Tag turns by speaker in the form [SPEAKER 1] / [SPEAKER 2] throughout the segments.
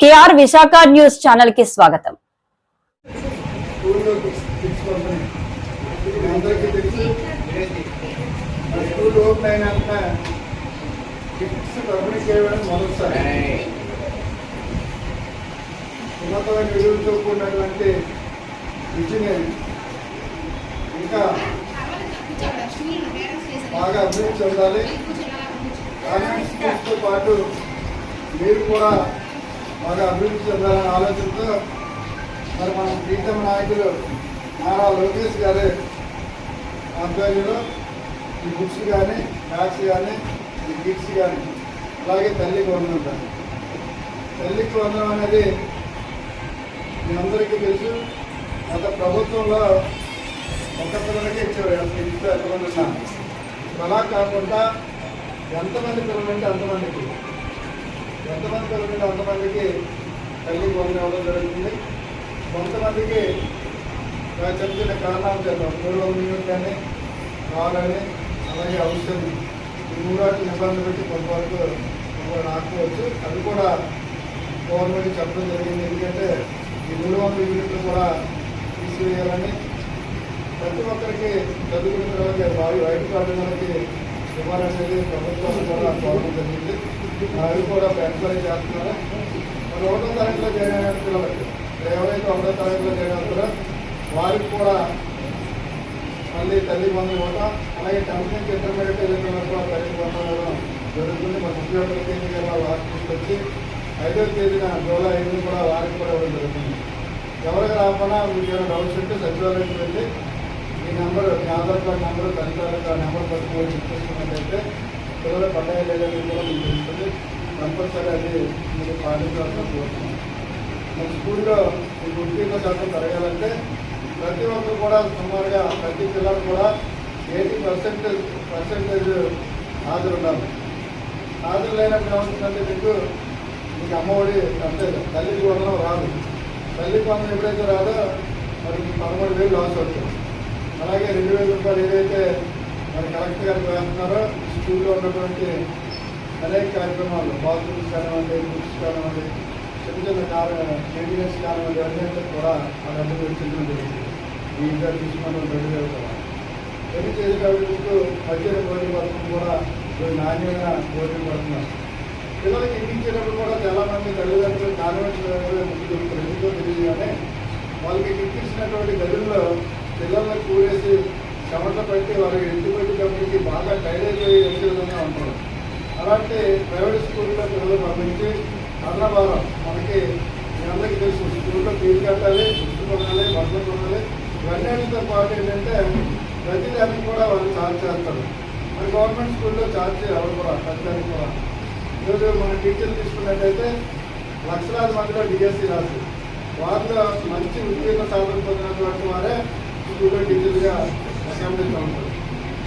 [SPEAKER 1] KR Visakha news ఛానల్కి స్వాగతం.
[SPEAKER 2] ఉన్నతమైన విలువలతో కూడినటువంటి ఇంకా బాగా అభివృద్ధి చెందాలి స్కూల్స్తో పాటు మీరు కూడా బాగా అభివృద్ధి చెందాలనే ఆలోచనతో మరి మన ప్రీతమ నాయకులు నారా లోకేష్ గారి ఆధ్వర్యంలో ఈ బుక్స్ కానీ బ్యాగ్స్ కానీ ఈ కిట్స్ కానీ అలాగే తల్లికి వందనం కానీ తల్లికి వందనం అనేది మీ అందరికీ తెలుసు. గత ప్రభుత్వంలో ఒక పిల్లలకి ఇచ్చారు. ఇంట్లో ఎంతమంది ఉన్నా అలా కాకుండా ఎంతమంది పిల్లలు ఉంటే అంతమందికి? ఎంతమంది పిల్లలు ఉంటే అంతమందికి తల్లి వందనం ఇవ్వడం జరుగుతుంది కొంతమందికి చెప్తున్న కారణాలు చేద్దాం పూర్వం మీరు కానీ కావాలని అలాగే అవసరం. ఈ మూడాటి నిబంధనలు పెట్టి కొంతవరకు కొంతవరకు ఆపుకోవచ్చు అది కూడా గవర్నమెంట్ చెప్పడం జరిగింది. ఎందుకంటే ఈ మూడు వందల యూనిట్లు కూడా తీసివేయాలని ప్రతి ఒక్కరికి చదువుకున్న తర్వాత వాయు వైపు కార్డు మనకి ఇవ్వాలనేది ప్రభుత్వం కూడా కోరడం జరిగింది. అవి కూడా ఎంక్వైరీ చేస్తున్నారు? మరి ఒకటో తరగతిలో జాయిన్ అయిన పిల్లలకి ఎవరైతే ఒకటో తరగతిలో జాయిన్ అవుతారో వారికి కూడా మళ్ళీ తల్లి బంధువులు ఇవ్వటం అలాగే టెన్త్ నుంచి ఇంటర్మీడియట్ వెళ్ళిన కూడా తల్లి బంధువులు జరుగుతుంది. మన ఉద్యోగుల కేంద్ర వారికి తీసుకొచ్చి ఐదో తేదీన జూలై ఐదు కూడా వారికి కూడా ఇవ్వడం జరుగుతుంది. ఎవరికి రాకుండా మీకు ఏమైనా డౌట్స్ ఉంటే సచివాలయానికి వెళ్ళి ఈ నెంబర్ మీ ఆధార్ కార్డు నెంబర్ తల్లిదండ్రుల నెంబర్ పట్టుకొని ఇచ్చేసుకున్నట్టయితే పిల్లల పండుగ లేదని కూడా మీకు తెలుస్తుంది. కంపల్సరీ అది మీరు పాటించాల్సిన కోరుతున్నాం మన స్కూల్లో ఈ ఉత్తీర్ణ శాతం పెరగాలంటే ప్రతి ఒక్కరు కూడా సుమారుగా ప్రతి పిల్లలు కూడా ఎయిటీ పర్సెంటేజ్ పర్సెంటేజ్ హాజరు ఉండాలి హాజరు లేనప్పుడు ఏమవుతుందంటే మీకు మీకు అమ్మఒడి అంటే తల్లికి వందనం రాదు. తల్లికి వందనం ఎప్పుడైతే రాదో మరి పదమూడు వేలు లాస్ అవుతుంది. అలాగే రెండు వేల రూపాయలు ఏదైతే మరి కలెక్టర్ గారు వేస్తున్నారో స్కూల్లో ఉన్నటువంటి అనేక కార్యక్రమాలు బాత్రూమ్స్ కానివ్వండి బుక్స్ కానివ్వండి చిన్న చిన్న కారు మెయింటెనెన్స్ కానివ్వండి అన్నింటికి కూడా ఆ డబ్బులు చెందడం జరిగింది ఈ ఇద్దరు తీసుకున్న రెండు వేలు కూడా ఎన్ని చేసేటప్పుడు మీకు మధ్యాహ్న పథకం కూడా నాణ్యంగా నాణ్యమైన పడుతున్నారు. పిల్లలకి ఇప్పించేటప్పుడు కూడా చాలా మంది తల్లిదండ్రులు కాన్వెంట్ ముందు ఎందుకో తెలియదు వాళ్ళకి ఇప్పించినటువంటి గదుల్లో పిల్లల్ని కూడేసి చెమట పెట్టి వాళ్ళకి ఇంటికి బాగా టైర్ అయిపోయి వచ్చేదనే ఉంటారు. అలాంటి ప్రైవేట్ స్కూల్లో పిల్లలు పంపించి అన్నభారం మనకి మీ అందరికీ తెలుసు. స్కూల్లో ఫీజు కట్టాలి బుక్స్ కొనాలి బట్టలు కొనాలి. ఇవన్నిటితో పాటు ఏంటంటే ప్రతి దానికి కూడా వాళ్ళు ఛార్జ్ చేస్తారు. మరి గవర్నమెంట్ స్కూల్లో ఛార్జ్ ఎవరు కూడా ప్రతిదానికి కూడా. ఈరోజు మన టీచర్లు తీసుకున్నట్టయితే లక్షలాది మందిలో డిఎస్సీ రాసి వారిలో మంచి ఉత్తీర్ణ సాధన పొందినటువంటి వారే స్కూల్లో టీచర్గా అసెంబ్లీలో ఉంటారు.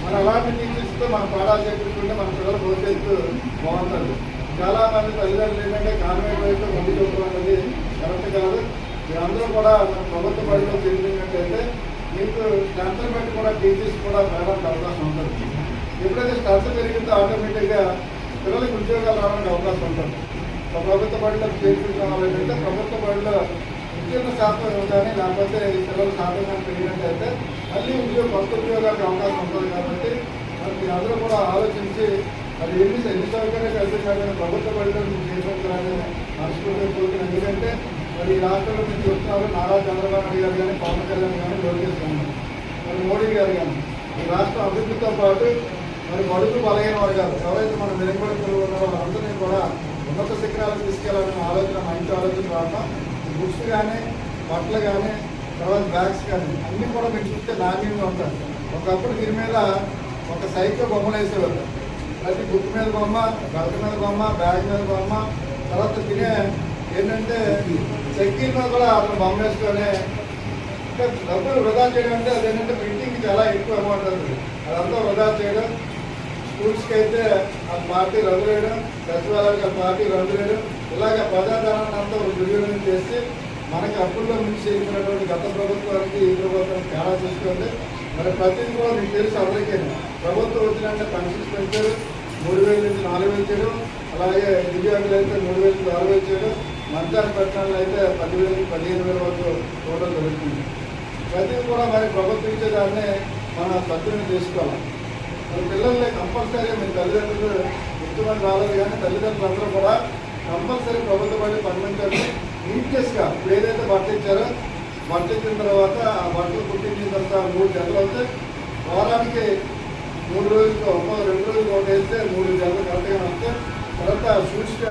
[SPEAKER 2] మన అలాంటి టీచర్స్తో మనం పాఠాలు చెప్పుకుంటే మన పిల్లల భవిష్యత్తు బాగుంటుంది. చాలా మంది తల్లిదండ్రులు ఏంటంటే కార్మిక వైపు ముందు చూపడం అనేది కరెక్ట్ కాదు. మీరందరూ కూడా మన ప్రభుత్వ బడిలో చేరినట్టయితే మీకు స్ట్రెంత్ కూడా టీచర్స్ కూడా పెరగడానికి అవకాశం ఉంటుంది. ఎప్పుడైతే స్ట్రెంత్ పెరిగితే ఆటోమేటిక్గా పిల్లలకి ఉద్యోగాలు రావడానికి అవకాశం ఉంటుంది. ప్రభుత్వ బడిలో చేర్పించాలంటే ప్రభుత్వ బడిలో ఉద్యోగ శాతం కానీ లేకపోతే పిల్లల శాతం కానీ పెరిగినట్టయితే మళ్ళీ ఉద్యోగ కొత్త ఉద్యోగానికి అవకాశం ఉంటుంది కాబట్టి మరి అందరూ కూడా ఆలోచించి అది ఎన్ని ఎన్ని సౌకర్యాలు కల్పించాలని ప్రభుత్వ బడిలో మీరు చేర్పించాలని మనస్ఫూర్తిగా కోరుకున్నాను ఎందుకంటే మరి ఈ రాష్ట్రంలో మీరు చూస్తున్నారు నారా చంద్రబాబు నాయుడు గారు కానీ పవన్ కళ్యాణ్ కానీ లోకేష్ గారు మరి మోడీ గారు కానీ ఈ రాష్ట్ర అభివృద్ధితో పాటు మరి బడుగు బలహీన వర్గాలు ఎవరైతే మన వెనుకబడి పిల్లలు ఉన్నారో వాళ్ళందరినీ కూడా ఉన్నత శిఖరాలకు తీసుకెళ్ళాలనే ఆలోచన మంచి ఆలోచన రావడం బుక్స్ కానీ బట్టలు కానీ తర్వాత బ్యాగ్స్ కానీ అన్నీ కూడా మీరు చూస్తే నాణ్యంగా ఉంటారు ఒకప్పుడు దీని మీద ఒక సైకిల్ బొమ్మలు వేసేవారు ప్రతి బుక్ మీద బొమ్మ బెల్ట్ మీద బొమ్మ బ్యాగ్ మీద బొమ్మ తర్వాత తినే ఏంటంటే సైకిల్ మీద కూడా అతను బొమ్మ వేసుకొని డబ్బులు వృధా చేయడం అంటే అదేంటంటే ప్రింటింగ్ చాలా ఎక్కువ అమౌంట్ అవుతుంది. అదంతా వృధా చేయడం స్కూల్స్కి అయితే ఆ పార్టీ రద్దు వేయడం సచివాలయాలకు ఆ పార్టీ రద్దు వేయడం ఇలాగ ప్రజాధనాన్ని అంతా దుర్వినియోగం చేసి మనకి అప్పుల్లో నుంచి చేసినటువంటి గత ప్రభుత్వానికి ఈ ప్రభుత్వానికి తేడా చూసుకుంటే మరి ప్రతిదీ కూడా మీకు తెలుసు అందరికీ ప్రభుత్వం వచ్చినంటే పెన్షన్స్ పెంచారు మూడు వేల నుంచి నాలుగు వేలు చేయడం అలాగే దివ్యాంగులు అయితే మూడు వేల నుంచి ఆరు వేలు చేయడం మంచాలు పట్టణాలు అయితే పదివేలు పదిహేను వేల వరకు చూడడం జరుగుతుంది. ప్రతిదీ కూడా మరి ప్రభుత్వం ఇచ్చేదాన్నే మనం సద్వినియోగం చేసుకోవాలి. మరి పిల్లల్ని కంపల్సరీ మీ తల్లిదండ్రులు ఇంతమంది రాలేదు కానీ తల్లిదండ్రులు అందరూ కూడా కంపల్సరీ ప్రభుత్వ పని పంపించాలి నీట్నెస్గా ఇప్పుడు ఏదైతే బట్ట ఇచ్చారో బట్ట ఇచ్చిన తర్వాత ఆ బట్టలు కుట్టించిన తర్వాత మూడు జతలు అయితే వారానికి మూడు రోజులు ఒక రెండు రోజులు ఒక వేస్తే మూడు జతలు కరెక్ట్గా వస్తే తర్వాత సూచిక